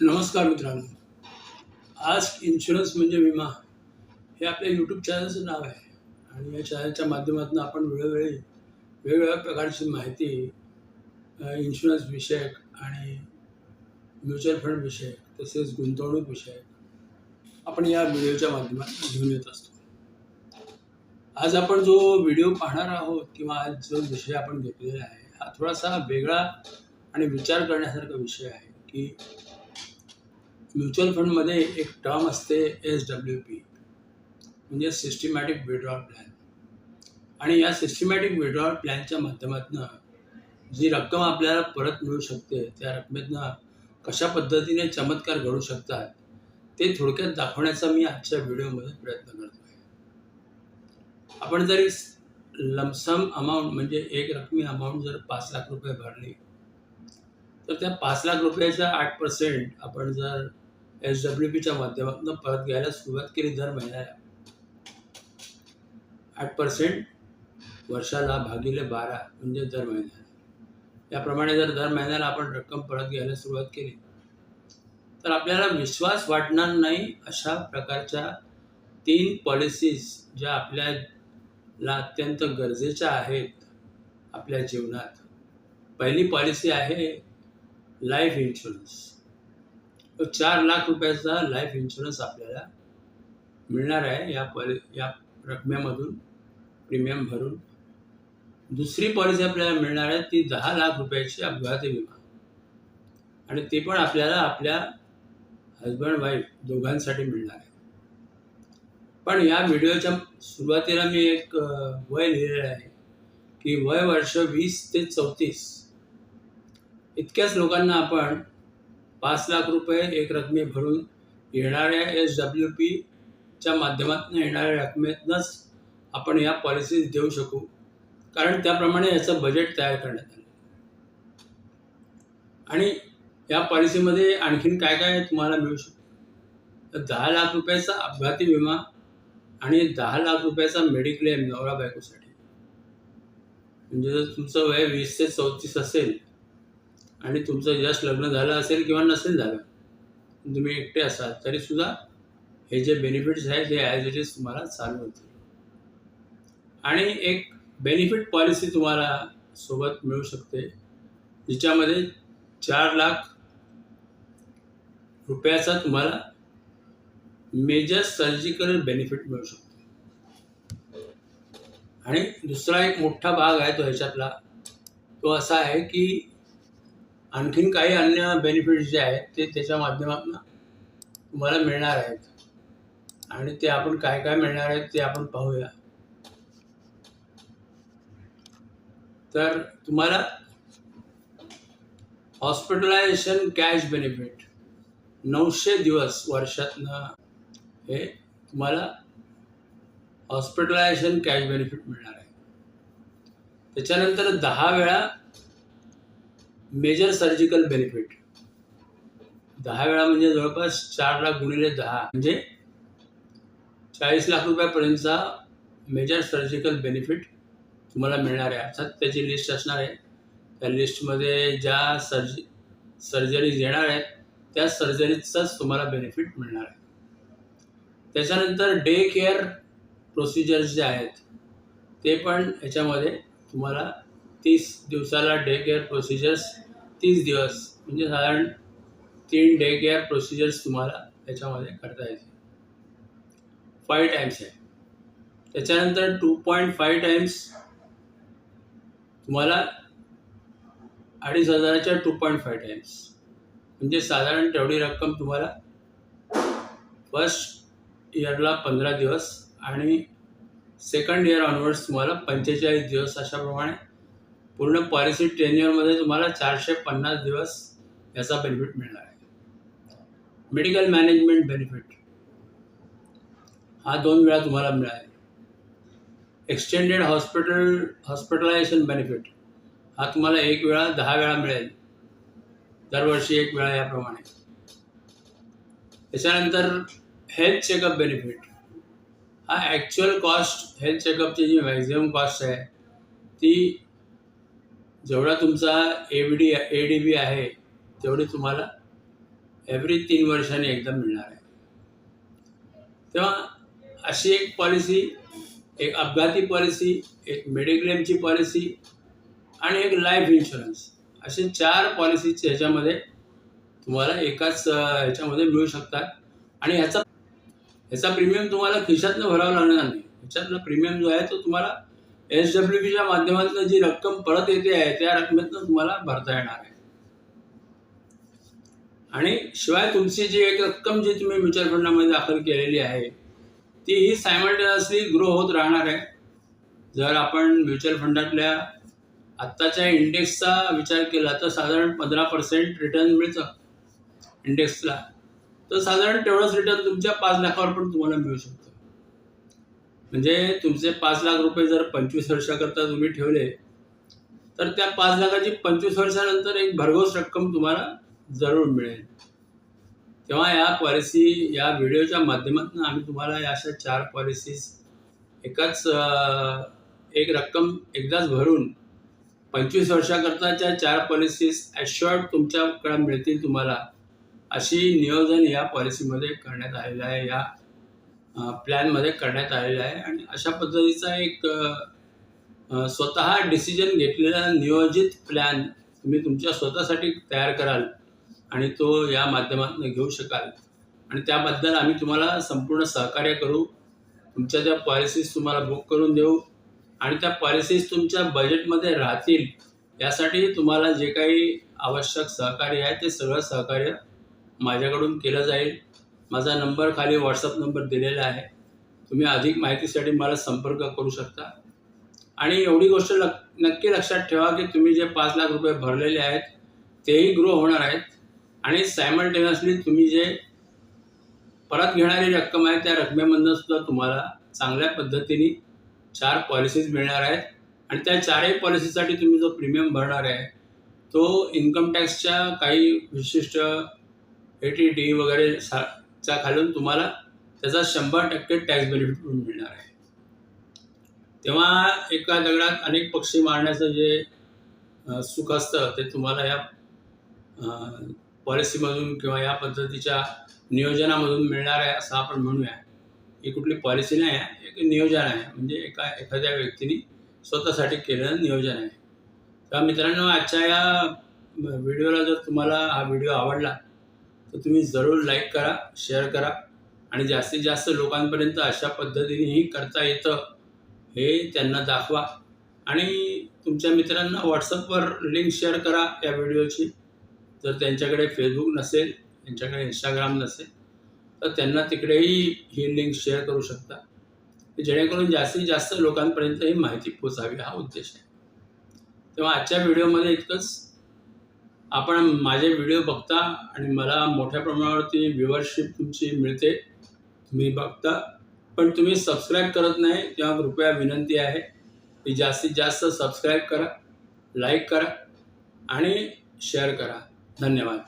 नमस्कार मित्रांनो. आज इन्शुरन्स म्हणजे विमा हे आपल्या यूट्यूब चॅनलचं नाव आहे. आणि या चॅनलच्या माध्यमातून आपण वेळोवेळी वेगवेगळ्या प्रकारची माहिती इन्शुरन्स विषयक आणि म्युच्युअल फंड विषयक तसेच गुंतवणूक विषयक आपण या व्हिडिओच्या माध्यमातून घेऊन येत असतो. आज आपण जो व्हिडिओ पाहणार आहोत किंवा आज जो विषय आपण घेतलेला आहे हा थोडासा वेगळा आणि विचार करण्यासारखा विषय आहे की म्युच्युअल फंडमध्ये एक टर्म असते एस डब्ल्यू पी म्हणजे सिस्टमॅटिक विड्रॉल प्लॅन आणि या सिस्टमॅटिक विड्रॉल प्लॅनच्या माध्यमातून जी रक्कम आपल्याला परत मिळू शकते त्या रकमेतनं कशा पद्धतीने चमत्कार घडू शकतात ते थोडक्यात दाखवण्याचा मी आजच्या व्हिडिओमध्ये प्रयत्न करतो आहे आपण जरी लमसम अमाऊंट म्हणजे एक रकमी अमाऊंट जर पाच लाख रुपये भरली तर त्या पाच लाख रुपयाच्या आठ पर्सेंट आपण जर एस डब्ल्यू पीच्या माध्यमातून परत घ्यायला सुरुवात केली दर महिन्याला. आठ पर्सेंट वर्षाला भागिले बारा म्हणजे दर महिन्याला. याप्रमाणे जर दर महिन्याला आपण रक्कम परत घ्यायला सुरुवात केली तर आपल्याला विश्वास वाटणार नाही अशा प्रकारच्या तीन पॉलिसीज ज्या आपल्याला अत्यंत गरजेच्या आहेत आपल्या जीवनात. पहिली पॉलिसी आहे लाईफ इन्शुरन्स तो चार लाख रुपयाचा लाईफ इन्शुरन्स आपल्याला मिळणार आहे या पॉलि या रकमेमधून प्रीमियम भरून. दुसरी पॉलिसी आपल्याला मिळणार आहे ती दहा लाख रुपयाची अपघाती विमा. आणि ते पण आपल्याला आपल्या हजबंड वाईफ दोघांसाठी मिळणार आहे. पण या व्हिडिओच्या सुरुवातीला मी एक वय लिहिलेलं आहे की वय वर्ष वीस ते चौतीस. इतक्याच लोकांना आपण पाच लाख रुपये एक रकमे भरून येणाऱ्या एस डब्ल्यू पीच्या माध्यमातून येणाऱ्या रकमेतनंच आपण या पॉलिसीज देऊ शकू. कारण त्याप्रमाणे याचं बजेट तयार करण्यात आलं. आणि या पॉलिसीमध्ये आणखीन काय काय तुम्हाला मिळू शकतं? तर दहा लाख रुपयाचा अपघाती विमा आणि दहा लाख रुपयाचा मेडिक्लेम नवरा बायकोसाठी. म्हणजे जर तुमचं वय वीस ते चौतीस असेल आणि तुमचं जस्ट लग्न झालं असेल किंवा नसेल झालं तुम्ही एकटे असाल तरी सुद्धा हे जे बेनिफिट्स आहेत ते ॲज इट इज तुम्हाला चालू होतील. आणि एक बेनिफिट पॉलिसी तुम्हाला सोबत मिळू शकते जिच्यामध्ये चार लाख रुपयाचा तुम्हाला मेजर सर्जिकल बेनिफिट मिळू शकतो. आणि दुसरा एक मोठा भाग आहे तो ह्याच्यातला तो असा आहे की आणखीन काही अन्य बेनिफिट्स जे आहेत ते त्याच्या माध्यमातून तुम्हाला मिळणार आहेत. आणि ते आपण काय काय मिळणार आहेत ते आपण पाहूया. तर तुम्हाला हॉस्पिटलायझेशन कॅश बेनिफिट नऊशे दिवस वर्षातनं हे तुम्हाला हॉस्पिटलायझेशन कॅश बेनिफिट मिळणार आहे. त्याच्यानंतर दहा वेळा मेजर सर्जिकल बेनिफिट. दहा वेळा म्हणजे जवळपास चार लाख गुणिले दहा. म्हणजे चाळीस लाख रुपयापर्यंतचा मेजर सर्जिकल बेनिफिट तुम्हाला मिळणार आहे. अर्थात त्याची लिस्ट असणार आहे. त्या लिस्टमध्ये ज्या सर्ज सर्जरीज येणार आहेत त्या सर्जरीचाच तुम्हाला बेनिफिट मिळणार आहे. त्याच्यानंतर डे केअर प्रोसिजर्स जे आहेत ते पण याच्यामध्ये तुम्हाला तीस दिवसाला डे केअर प्रोसिजर्स तीस दिवस म्हणजे साधारण तीन डे केअर प्रोसिजर्स तुम्हाला याच्यामध्ये करता येतील. फाईव्ह टाईम्स आहे. त्याच्यानंतर टू पॉईंट फाईव्ह टाईम्स तुम्हाला अडीच हजाराच्या टू पॉईंट फाईव्ह टाईम्स म्हणजे साधारण तेवढी रक्कम तुम्हाला फर्स्ट इयरला पंधरा दिवस आणि सेकंड इयर ऑनवर्ड्स तुम्हाला पंचेचाळीस दिवस अशाप्रमाणे पूर्ण पॉलिसी टेन्युअरमध्ये तुम्हाला चारशे पन्नास दिवस याचा बेनिफिट मिळणार आहे. मेडिकल मॅनेजमेंट बेनिफिट हा दोन वेळा तुम्हाला मिळाला. एक्सटेंडेड हॉस्पिटल हॉस्पिटलायझेशन बेनिफिट हा तुम्हाला एक वेळा दहा वेळा मिळेल. दरवर्षी एक वेळा याप्रमाणे. त्याच्यानंतर हेल्थ चेकअप बेनिफिट हा ॲक्च्युअल कॉस्ट हेल्थ चेकअपची जी मॅक्झिमम कॉस्ट आहे ती जेवढा तुमचा ए डी ए डी बी आहे तेवढी तुम्हाला एव्हरी तीन वर्षांनी एकदा मिळणार आहे. तेव्हा अशी एक पॉलिसी एक अपघाती पॉलिसी एक मेडिक्लेमची पॉलिसी आणि एक लाईफ इन्शुरन्स असे चार पॉलिसीचे ह्याच्यामध्ये तुम्हाला एकाच ह्याच्यामध्ये मिळू शकतात. आणि ह्याचा ह्याचा प्रीमियम तुम्हाला खिशातनं भरावा लागणार नाही. ह्याच्यातला प्रीमियम जो आहे तो तुम्हाला एस डब्ल्यू बीच्या माध्यमातून जी रक्कम परत येते आहे त्या रकमेतनं तुम्हाला भरता येणार आहे. आणि शिवाय तुमची जी एक रक्कम जी तुम्ही म्युच्युअल फंडामध्ये दाखल केलेली आहे ती ही सायमल्टेनियसली ग्रो होत राहणार आहे. जर आपण म्युच्युअल फंडातल्या आत्ताच्या इंडेक्सचा विचार केला तर साधारण पंधरा पर्सेंट रिटर्न मिळतं इंडेक्सला. तर साधारण तेवढंच रिटर्न तुमच्या पाच लाखावर पण तुम्हाला मिळू शकतं. म्हणजे तुमचे पाच लाख रुपये जर पंचवीस वर्षाकरता तुम्ही ठेवले तर त्या पाच लाखाची पंचवीस वर्षानंतर एक भरघोस रक्कम तुम्हाला जरूर मिळेल. तेव्हा या पॉलिसी या व्हिडिओच्या माध्यमातून आम्ही तुम्हाला या अशा चार पॉलिसीज एकाच एक रक्कम एकदाच भरून पंचवीस वर्षाकरताच्या चार पॉलिसीज ॲश्युअर्ड तुमच्याकडे मिळतील तुम्हाला अशी नियोजन या पॉलिसीमध्ये करण्यात आलेलं आहे. या प्लॅनमध्ये करण्यात आलेलं आहे आणि अशा पद्धतीचा एक स्वतः डिसिजन घेतलेला नियोजित प्लॅन तुम्ही तुमच्या स्वतःसाठी तयार कराल आणि तो या माध्यमातून घेऊ शकाल. आणि त्याबद्दल आम्ही तुम्हाला संपूर्ण सहकार्य करू. तुमच्या ज्या पॉलिसीज तुम्हाला बुक करून देऊ आणि त्या पॉलिसीज तुमच्या बजेटमध्ये राहतील यासाठी तुम्हाला जे काही आवश्यक सहकार्य आहे ते सगळं सहकार्य माझ्याकडून केलं जाईल. माझा नंबर खाली व्हॉट्सअप नंबर दिलेला आहे. तुम्ही अधिक माहितीसाठी मला संपर्क करू शकता. आणि एवढी गोष्ट लक नक्की लक्षात ठेवा की तुम्ही जे पाच लाख रुपये भरलेले आहेत तेही ग्रो होणार आहेत. आणि सायमल्टेनियसली तुम्ही जे परत घेणारी रक्कम आहे त्या रकमेमधनं सुद्धा तुम्हाला चांगल्या पद्धतीने चार पॉलिसीज मिळणार आहेत. आणि त्या चारही पॉलिसीसाठी तुम्ही जो प्रीमियम भरणार आहे तो इन्कम टॅक्सच्या काही विशिष्ट ए टी टी वगैरे सा चा खालून तुम्हाला त्याचा शंभर टक्के टॅक्स बेनिफिट मिळणार आहे. तेव्हा एका दगडात अनेक पक्षी मारण्याचं जे सुख असतं ते तुम्हाला या पॉलिसीमधून किंवा या पद्धतीच्या नियोजनामधून मिळणार आहे असं आपण म्हणूया. ही कुठली पॉलिसी नाही आहे एक नियोजन आहे. म्हणजे एका एखाद्या व्यक्तीने स्वतःसाठी केलेलं नियोजन आहे. तेव्हा मित्रांनो आजच्या या व्हिडिओला जर तुम्हाला हा व्हिडिओ आवडला तर तुम्ही जरूर लाईक करा शेअर करा आणि जास्तीत जास्त लोकांपर्यंत अशा पद्धतीनेही करता येतं हे त्यांना दाखवा. आणि तुमच्या मित्रांना व्हॉट्सअपवर लिंक शेअर करा या व्हिडिओची जर त्यांच्याकडे फेसबुक नसेल त्यांच्याकडे इंस्टाग्राम नसेल तर त्यांना तिकडेही ही लिंक शेअर करू शकता. जेणेकरून जास्तीत जास्त लोकांपर्यंत ही माहिती पोचावी हा उद्देश आहे. तेव्हा आजच्या व्हिडिओमध्ये इतकंच. आपण माझे व्हिडिओ बघता आणि मला मोठ्या प्रमाणावरती व्ह्युअरशिप तुमची मिळते. तुम्ही बघता. पण तुम्ही सबस्क्राईब करत नाही तेव्हा कृपया विनंती आहे की जास्तीत जास्त सबस्क्राईब करा लाईक करा आणि शेअर करा. धन्यवाद.